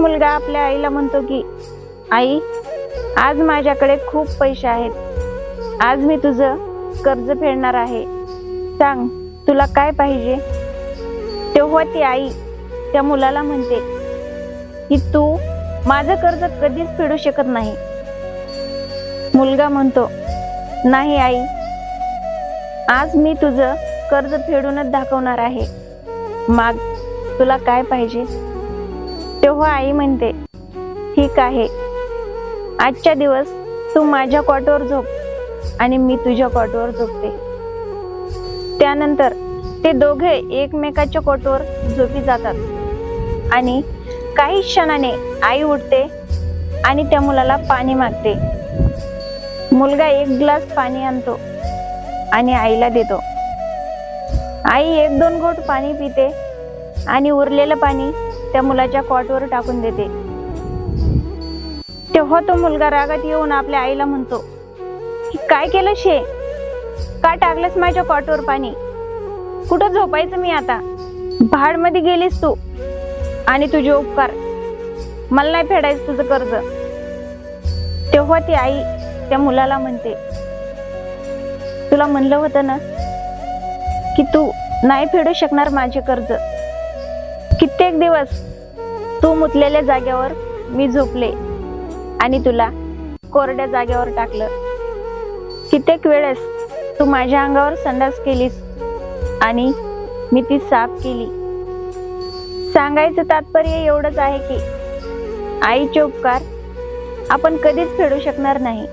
मुलगा आपल्या आईला म्हणतो की आई आज माझ्याकडे खूप पैसे आहेत. आज मी तुझं कर्ज फेडणार आहे. सांग तुला काय पाहिजे? तेव्हा ती आई त्या मुलाला म्हणते की तू माझं कर्ज कधीच फेडू शकत नाही. मुलगा म्हणतो नाही आई आज मी तुझं कर्ज फेडूनच दाखवणार आहे. माग तुला काय पाहिजे? तेव्हा आई म्हणते ठीक आहे. आजच्या दिवस तू माझ्या कॉटवर झोप आणि मी तुझ्या कॉटवर झोपते. त्यानंतर ते दोघे एकमेकाच्या कॉटवर झोपी जातात आणि काही क्षणाने आई उठते आणि त्या मुलाला पाणी मागते. मुलगा एक ग्लास पाणी आणतो आणि आईला देतो. आई एक दोन घोट पाणी पिते आणि उरलेलं पाणी त्या मुलाच्या कॉटवर टाकून देते. तेव्हा तो मुलगा रागात येऊन आपल्या आईला म्हणतो की काय केलं शे का टाकलंस माझ्या कॉटवर पाणी? कुठं झोपायचं मी आता? भाडमध्ये गेलीस तू. आणि तुझे उपकार. मला नाही फेडायचं तुझं कर्ज. तेव्हा ती आई त्या मुलाला म्हणते तुला म्हणलं होतं ना की तू नाही फेडू शकणार माझे कर्ज. कित्येक दिवस तू मुतलेल्या जाग्यावर मी झोपले आणि तुला कोरड्या जागेवर टाकलं. कित्येक वेळेस तू माझ्या अंगावर संडास केलीस आणि मी ती साफ केली. सांगायचं तात्पर्य एवढंच आहे की आईचे उपकार आपण कधीच फेडू शकणार नाही.